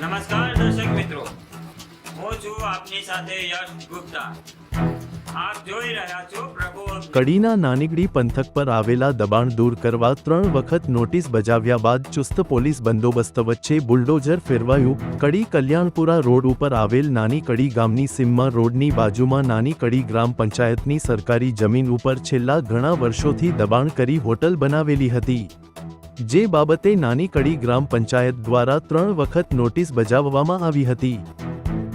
નમસ્કાર દર્શક મિત્રો. હું છું આપની સાથે યશ ગુપ્તા. કડીના નાનીગડી પંથક પર આવેલા દબાણ દૂર કરવા ત્રણ વખત નોટિસ બજાવ્યા બાદ ચુસ્ત પોલીસ બંદોબસ્ત વચ્ચે બુલડોઝર ફેરવાયું. કડી કલ્યાણપુરા રોડ ઉપર આવેલ નાની કડી ગામની સીમમાં રોડની બાજુમાં નાની કડી ગ્રામ પંચાયતની સરકારી જમીન ઉપર છેલ્લા ઘણા વર્ષોથી દબાણ કરી હોટલ બનાવેલી હતી. જે બાબતે નાની કડી ગ્રામ પંચાયત દ્વારા ત્રણ વખત નોટિસ બજાવવામાં આવી હતી.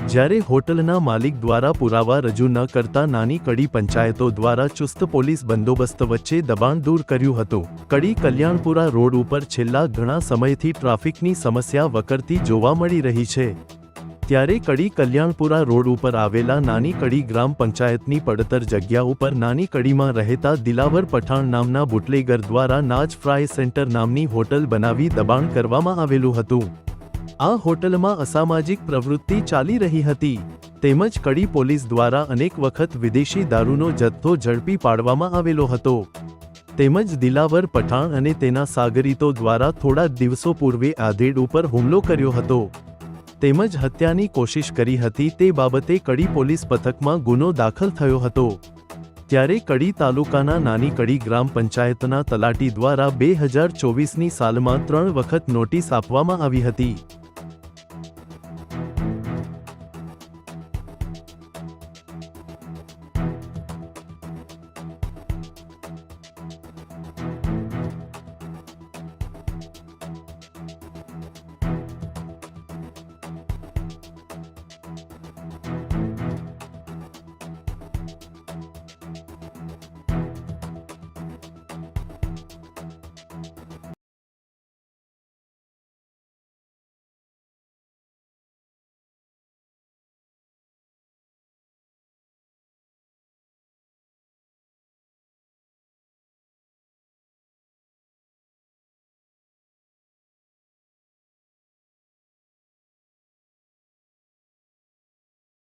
જ્યારે હોટલના માલિક દ્વારા પુરાવા રજૂ ન કરતા નાની કડી પંચાયતો દ્વારા ચુસ્ત પોલીસ બંદોબસ્ત વચ્ચે દબાણ દૂર કર્યું હતું. કડી કલ્યાણપુરા રોડ ઉપર છેલ્લા ઘણા સમયથી ટ્રાફિકની સમસ્યા વકરતી જોવા મળી રહી છે. ત્યારે કડી કલ્યાણપુરા રોડ ઉપર આવેલા નાની કડી ગ્રામ પંચાયતની પડતર જગ્યા ઉપર નાની કડીમાં રહેતા દિલાવર પઠાણ નામના બુટલેગર દ્વારા નાજ ફ્રાય સેન્ટર નામની હોટલ બનાવી દબાણ કરવામાં આવેલું હતું. આ હોટલમાં અસામાજિક પ્રવૃત્તિ ચાલી રહી હતી. તેમજ કડી પોલીસ દ્વારા અનેક વખત વિદેશી દારૂનો જથ્થો ઝડપી પાડવામાં આવેલો હતો. તેમજ દિલાવર પઠાણ અને તેના સાગરીતો દ્વારા થોડા દિવસો પૂર્વે આધેડ ઉપર હુમલો કર્યો હતો. તેમજ હત્યાની કોશિશ કરી હતી તે બાબતે કડી પોલીસ પથકમાં ગુનો દાખલ થયો હતો. ત્યારે કડી તાલુકાના નાની કડી ગ્રામ પંચાયતના તલાટી દ્વારા બે હજાર ચોવીસની સાલમાં ત્રણ વખત નોટિસ આપવામાં આવી હતી.